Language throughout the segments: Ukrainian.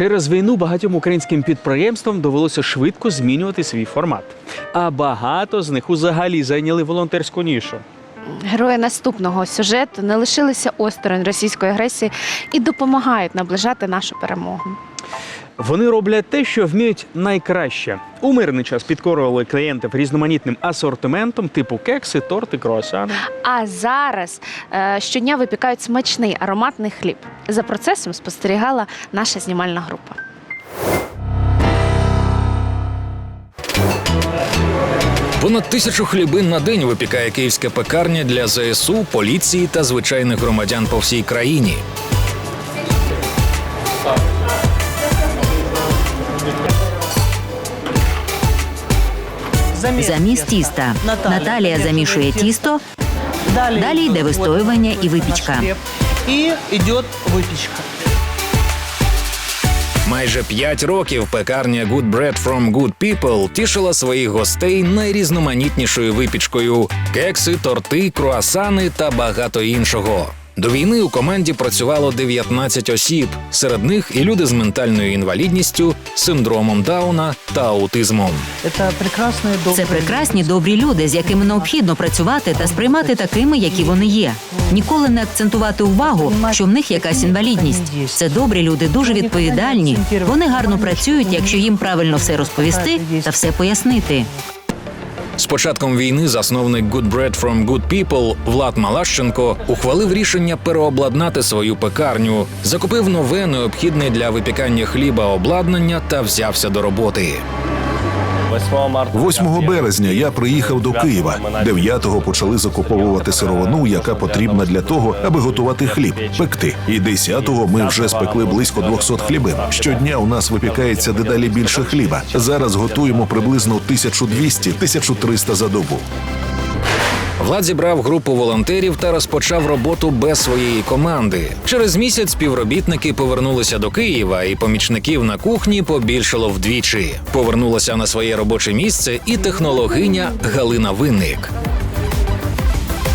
Через війну багатьом українським підприємствам довелося швидко змінювати свій формат. А багато з них узагалі зайняли волонтерську нішу. Герої наступного сюжету не лишилися осторонь російської агресії і допомагають наближати нашу перемогу. Вони роблять те, що вміють найкраще. У мирний час підкорювали клієнтів різноманітним асортиментом, типу кекси, торти, круасани. А зараз е, щодня випікають смачний ароматний хліб. За процесом спостерігала наша знімальна група. Понад тисячу хлібин на день випікає київська пекарня для ЗСУ, поліції та звичайних громадян по всій країні. Замість тіста Наталія замішує тісто, далі йде вистоювання і випічка. І йде випічка. Майже п'ять років пекарня Good Bread from Good People тішила своїх гостей найрізноманітнішою випічкою: кекси, торти, круасани та багато іншого. До війни у команді працювало 19 осіб. Серед них і люди з ментальною інвалідністю, синдромом Дауна та аутизмом. Це прекрасні добрі. Прекрасні добрі люди, з якими необхідно працювати та сприймати такими, які вони є. Ніколи не акцентувати увагу, що в них якась інвалідність. Це добрі люди, дуже відповідальні. Вони гарно працюють, якщо їм правильно все розповісти та все пояснити. Початком війни засновник Good Bread from Good People Влад Малащенко ухвалив рішення переобладнати свою пекарню, закупив нове необхідне для випікання хліба обладнання та взявся до роботи. 8 березня я приїхав до Києва. 9-го почали закуповувати сировину, яка потрібна для того, аби готувати хліб, пекти. І 10-го ми вже спекли близько 200 хлібин. Щодня у нас випікається дедалі більше хліба. Зараз готуємо приблизно 1200-1300 за добу. Влад зібрав групу волонтерів та розпочав роботу без своєї команди. Через місяць співробітники повернулися до Києва, і помічників на кухні побільшало вдвічі. Повернулася на своє робоче місце і технологиня Галина Винник.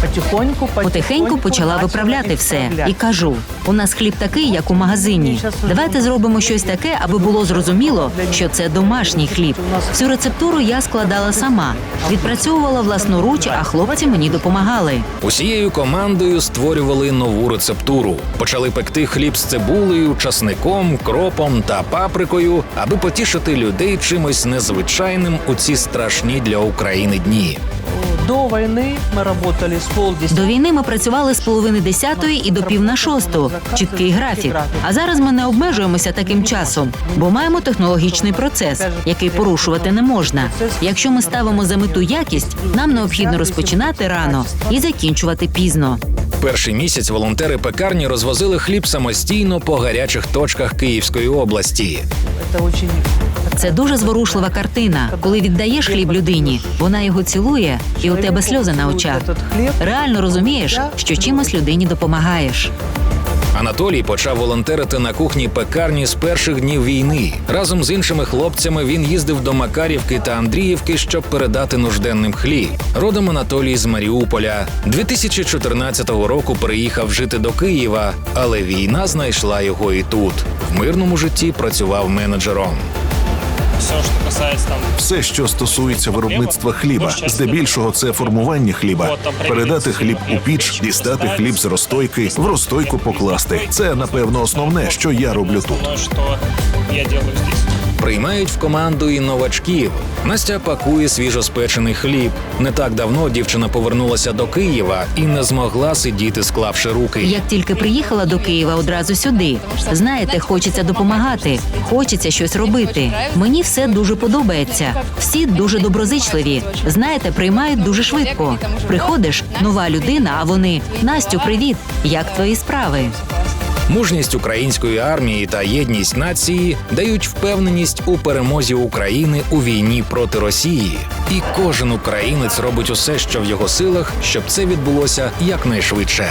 Потихоньку, Потихеньку почала виправляти все і кажу: у нас хліб такий, як у магазині. Давайте зробимо щось таке, аби було зрозуміло, що це домашній хліб. Цю рецептуру я складала сама, відпрацьовувала власноруч, а хлопці мені допомагали. Усією командою створювали нову рецептуру. Почали пекти хліб з цибулею, часником, кропом та паприкою, аби потішити людей чимось незвичайним у ці страшні для України дні. До війни ми працювали з полдесятого. До війни ми працювали з половини десятої і до пів на шосту. Чіткий графік. А зараз ми не обмежуємося таким часом, бо маємо технологічний процес, який порушувати не можна. Якщо ми ставимо за мету якість, нам необхідно розпочинати рано і закінчувати пізно. Перший місяць волонтери пекарні розвозили хліб самостійно по гарячих точках Київської області. Це дуже Це дуже зворушлива картина. Коли віддаєш хліб людині, вона його цілує, і у тебе сльози на очах. Реально розумієш, що чимось людині допомагаєш. Анатолій почав волонтерити на кухні пекарні з перших днів війни. Разом з іншими хлопцями він їздив до Макарівки та Андріївки, щоб передати нужденним хліб. Родом Анатолій з Маріуполя. 2014 року приїхав жити до Києва, але війна знайшла його і тут. В мирному житті працював менеджером. Все, що касається там Все, що стосується виробництва хліба, здебільшого це формування хліба, передати хліб у піч, дістати хліб з розстойки, в розстойку покласти. Це напевно основне, що я роблю тут. Що я делаю здесь. Приймають в команду і новачків. Настя пакує свіжоспечений хліб. Не так давно дівчина повернулася до Києва і не змогла сидіти, склавши руки. Як тільки приїхала до Києва, одразу сюди. Знаєте, хочеться допомагати, хочеться щось робити. Мені все дуже подобається. Всі дуже доброзичливі. Знаєте, приймають дуже швидко. Приходиш, нова людина, а вони Настю, привіт! Як твої справи? Мужність української армії та єдність нації дають впевненість у перемозі України у війні проти Росії. І кожен українець робить усе, що в його силах, щоб це відбулося якнайшвидше.